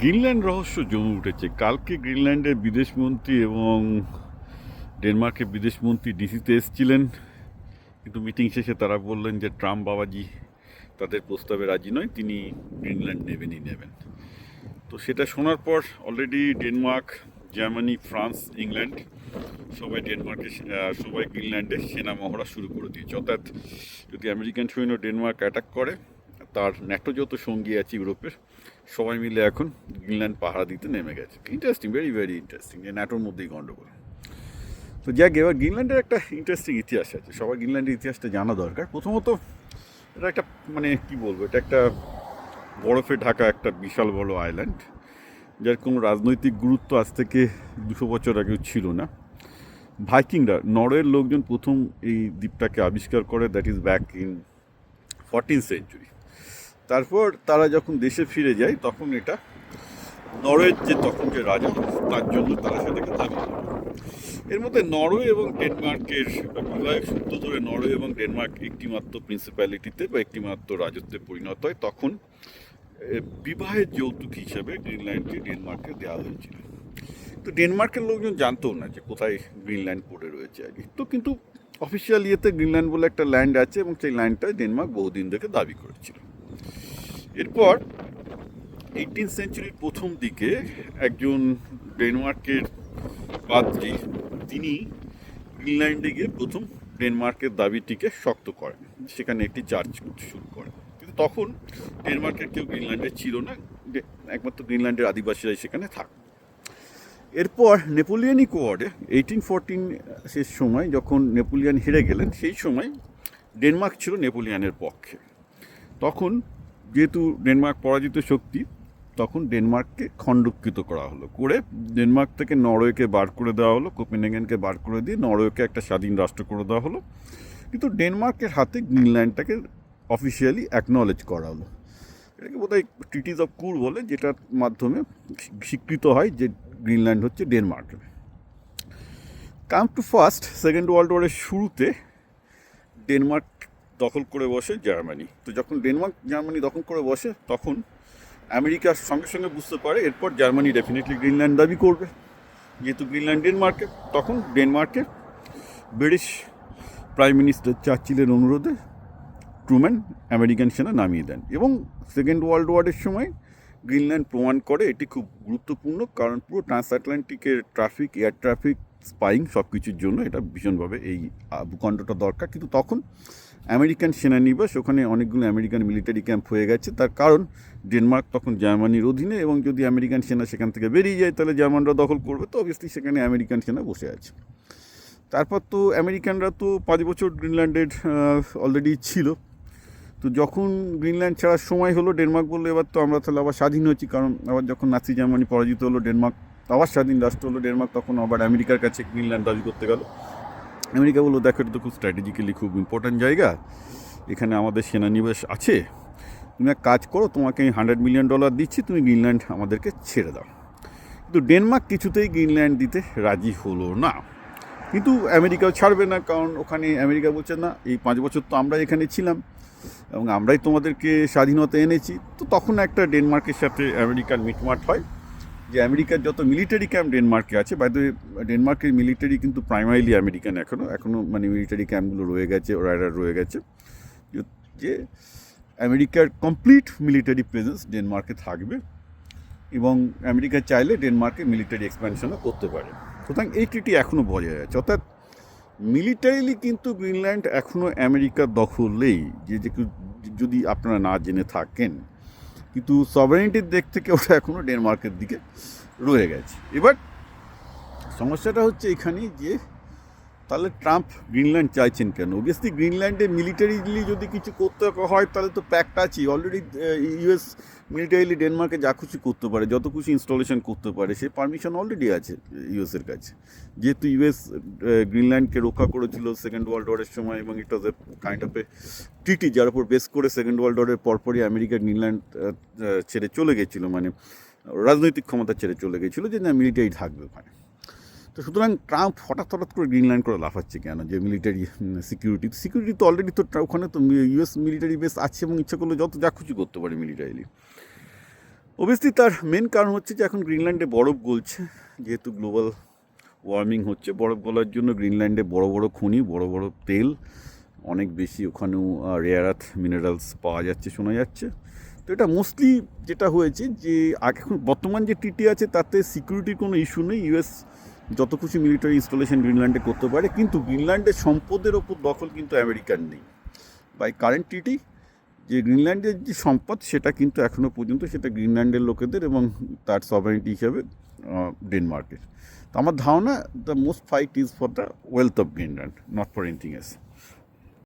Greenland রহস্য জমে উঠেছে। কালকে গ্রিনল্যান্ডের বিদেশমন্ত্রী এবং ডেনমার্কের বিদেশমন্ত্রী ডিসিতে এসেছিলেন। কিন্তু মিটিং শেষে তারা বললেন যে ট্রাম্প বাবাজি তাদের প্রস্তাবে রাজি নয়, তিনি গ্রিনল্যান্ড নেবেনই নেবেন। তো সেটা শোনার পর already Denmark, Germany, France, England সবাই ডেনমার্কে সবাই গ্রিনল্যান্ডে সেনা মহড়া শুরু করে দিয়েছে। অর্থাৎ যদি আমেরিকান সৈন্য ডেনমার্ক অ্যাটাক করে, তার ন্যাটো যত সঙ্গী আছে ইউরোপের সবাই মিলে এখন গ্রিনল্যান্ড পাহারা দিতে নেমে গেছে। ইন্টারেস্টিং ভেরি ভেরি ইন্টারেস্টিং যে ন্যাটোর মধ্যেই গণ্ডগোল তো যাক, এবার গ্রিনল্যান্ডের একটা ইন্টারেস্টিং ইতিহাস আছে। সবাই গ্রিনল্যান্ডের ইতিহাসটা জানা দরকার। প্রথমত, এটা একটা মানে কি বলব, এটা একটা বরফে ঢাকা একটা বিশাল বড় আইল্যান্ড যার কোনো রাজনৈতিক গুরুত্ব আজ থেকে দুশো বছর আগেও ছিল না। ভাইকিংরা, নরওয়ের লোকজন প্রথম এই দ্বীপটাকে আবিষ্কার করে that is back in fourteen century তারপর তারা যখন দেশে ফিরে যায়, তখন এটা নরওয়ের যে তখন যে রাজা, তার জন্য তারা সেটাকে দাবি এর মধ্যে নরওয়ে এবং ডেনমার্কের বিবাহের সূত্র ধরে নরওয়ে এবং ডেনমার্ক একটিমাত্র প্রিন্সিপ্যালিটিতে বা একটিমাত্র রাজত্বে পরিণত হয়, তখন বিবাহের যৌতুক হিসেবে গ্রিনল্যান্ডকে ডেনমার্কে দেওয়া হয়েছিল। তো ডেনমার্কের লোকজন জানতো না যে কোথায় গ্রিনল্যান্ড পড়ে রয়েছে আগে। তো কিন্তু অফিসিয়াল ইয়েতে গ্রিনল্যান্ড বলে একটা ল্যান্ড আছে এবং সেই ল্যান্ডটা ডেনমার্ক বহুদিন থেকে দাবি করেছিল। এরপর এইটিন সেঞ্চুরির প্রথম দিকে একজন ডেনমার্কের পাদ্রী, তিনি গ্রিনল্যান্ডে গিয়ে প্রথম ডেনমার্কের দাবিটিকে শক্ত করেন। সেখানে একটি করতে শুরু করেন। কিন্তু তখন ডেনমার্কের কেউ গ্রিনল্যান্ডে ছিল না। একমাত্র গ্রিনল্যান্ডের আদিবাসীরাই সেখানে থাক। এরপর নেপোলিয়ানিক ওয়ার্ডে এইটিন ফোরটিন শেষ সময় যখন নেপোলিয়ান হেরে গেলেন, সেই সময় ডেনমার্ক ছিল নেপোলিয়ানের পক্ষে। তখন যেহেতু ডেনমার্ক পরাজিত শক্তি, তখন ডেনমার্ককে খণ্ডকৃত করা হলো। করে ডেনমার্ক থেকে নরওয়েকে বার করে দেওয়া হলো, কোপেনহেগেনকে বার করে দিয়ে নরওয়েকে একটা স্বাধীন রাষ্ট্র করে দেওয়া হলো। কিন্তু ডেনমার্কের হাতে গ্রিনল্যান্ডটাকে অফিসিয়ালি অ্যাকনলেজ করা হলো। এটাকে বোধহয় ট্রিটিজ অফ কুর বলে, যেটার মাধ্যমে স্বীকৃত হয় যে গ্রিনল্যান্ড হচ্ছে Denmark. Come to first second world ওয়ারের শুরুতে ডেনমার্ক দখল করে বসে জার্মানি। তো যখন ডেনমার্ক জার্মানি দখল করে বসে, তখন আমেরিকার সঙ্গে সঙ্গে বুঝতে পারে, এরপর জার্মানি ডেফিনেটলি গ্রিনল্যান্ড দাবি করবে। যেহেতু গ্রিনল্যান্ড ডেনমার্কে তখন ডেনমার্কে ব্রিটিশ প্রাইম মিনিস্টার চার্চিলের অনুরোধে ট্রুম্যান আমেরিকান সেনা নামিয়ে দেন এবং সেকেন্ড ওয়ার্ল্ড ওয়ারের সময় গ্রিনল্যান্ড প্রমাণ করে এটি খুব গুরুত্বপূর্ণ, কারণ পুরো ট্রান্স আটলান্টিকের ট্রাফিক এয়ার ট্রাফিক স্পাইং সব কিছুর জন্য এটা ভীষণভাবে এই ভূখণ্ডটা দরকার। কিন্তু তখন আমেরিকান সেনানিবাস, ওখানে অনেকগুলো আমেরিকান মিলিটারি ক্যাম্প হয়ে গেছে। তার কারণ, ডেনমার্ক তখন জার্মানির অধীনে এবং যদি আমেরিকান সেনা সেখান থেকে বেরিয়ে যায়, তাহলে জার্মানরা দখল করবে। তো অবভিয়াসলি সেখানে আমেরিকান সেনা বসে আছে। তারপর তো আমেরিকানরা তো পাঁচ বছর গ্রিনল্যান্ডের অলরেডি ছিল। তো যখন গ্রিনল্যান্ড ছাড়ার সময় হলো, ডেনমার্ক বলল, এবার তো আমরা তাহলে আবার স্বাধীন হচ্ছি। কারণ আবার যখন নাসি জার্মানি পরাজিত হলো, ডেনমার্ক আবার স্বাধীন রাষ্ট্র হলো, ডেনমার্ক তখন আবার আমেরিকার কাছে গ্রিনল্যান্ড দাবি করতে গেল। আমেরিকা বলল, দেখো, এটা তো খুব স্ট্র্যাটেজিক্যালি খুব ইম্পর্ট্যান্ট জায়গা। এখানে আমাদের সেনানিবাস আছে। তুমি এক কাজ করো, তোমাকে আমি হান্ড্রেড মিলিয়ন ডলার দিচ্ছি, তুমি গ্রিনল্যান্ড আমাদেরকে ছেড়ে দাও। কিন্তু ডেনমার্ক কিছুতেই গ্রিনল্যান্ড দিতে রাজি হলো না। কিন্তু আমেরিকাও ছাড়বে না, কারণ ওখানে আমেরিকা বলছে, না, এই পাঁচ বছর তো আমরা এখানে ছিলাম এবং আমরাই তোমাদেরকে স্বাধীনতা এনেছি। তো তখন একটা ডেনমার্কের সাথে আমেরিকার মিটমাট হয়। যে আমেরিকার যত মিলিটারি ক্যাম্প ডেনমার্কে আছে বাইরে ডেনমার্কের মিলিটারি কিন্তু প্রাইমারিলি আমেরিকান এখনও এখনও মানে মিলিটারি ক্যাম্পগুলো রয়ে গেছে রাইডার রয়ে গেছে। যে- আমেরিকার কমপ্লিট মিলিটারি প্রেজেন্স ডেনমার্কে থাকবে এবং আমেরিকা চাইলে ডেনমার্কে মিলিটারি এক্সপ্যানশনও করতে পারে। সুতরাং এই ট্রিটি এখনও বজায় আছে। অর্থাৎ মিলিটারিলি কিন্তু গ্রিনল্যান্ড এখনও আমেরিকার দখলেই। যে, যদি আপনারা না জেনে থাকেন কিন্তু সভারেনিটির দিক থেকে ওটা এখনও ডেনমার্কের দিকে রয়ে গেছে। এবার সমস্যাটা হচ্ছে এখানেই যে তাহলে ট্রাম্প গ্রিনল্যান্ড চাইছেন কেন? অবভিয়াসলি গ্রিনল্যান্ডে মিলিটারিলি যদি কিছু করতে হয়, তাহলে তো প্যাক্ট আছেই। অলরেডি ইউএস মিলিটারিলি ডেনমার্কে যা খুশি করতে পারে, যত খুশি ইনস্টলেশন করতে পারে, সে পারমিশন অলরেডি আছে ইউএসের কাছে। যেহেতু ইউএস গ্রিনল্যান্ডকে রক্ষা করেছিল সেকেন্ড ওয়ার্ল্ড ওয়ারের সময়, এবং it was a kind of a treaty যার উপর বেস করে সেকেন্ড ওয়ার্ল্ড ওয়ারের পরপরই আমেরিকা গ্রিনল্যান্ড ছেড়ে চলে গেছিল। মানে রাজনৈতিক ক্ষমতা ছেড়ে চলে গেছিল যে, না মিলিটারি থাকবে ওখানে। তো সুতরাং ট্রাম্প হঠাৎ হঠাৎ করে গ্রিনল্যান্ড করে লাফাচ্ছে কেন? যে মিলিটারি সিকিউরিটি সিকিউরিটি তো অলরেডি তো ওখানে তো ইউএস মিলিটারি বেস আছে এবং ইচ্ছা করলে যত যা খুশি করতে পারে মিলিটারিলি অবভিয়াসলি তার মেন কারণ হচ্ছে যে এখন গ্রিনল্যান্ডে বরফ গলছে, যেহেতু গ্লোবাল ওয়ার্মিং হচ্ছে। বরফ গলার জন্য গ্রিনল্যান্ডে বড় বড় খনি, বড় বড় তেল, অনেক বেশি ওখানেও রেয়ার আর্থ মিনারেলস পাওয়া যাচ্ছে, শোনা যাচ্ছে। তো এটা মোস্টলি যেটা হয়েছে যে আগে এখন বর্তমান যে টিটি আছে তাতে সিকিউরিটির কোনো ইস্যু নেই। ইউএস যত খুশি মিলিটারি ইনস্টলেশন গ্রিনল্যান্ডে করতে পারে, কিন্তু গ্রিনল্যান্ডের সম্পদের ওপর দখল কিন্তু আমেরিকার নেই। বাই কারেন্ট ট্রিটি যে গ্রিনল্যান্ডের যে সম্পদ, সেটা কিন্তু এখনও পর্যন্ত সেটা গ্রিনল্যান্ডের লোকেদের এবং তার সভারিটি হিসাবে ডেনমার্কের তো আমার ধারণা the most fight is for the wealth of Greenland not for anything as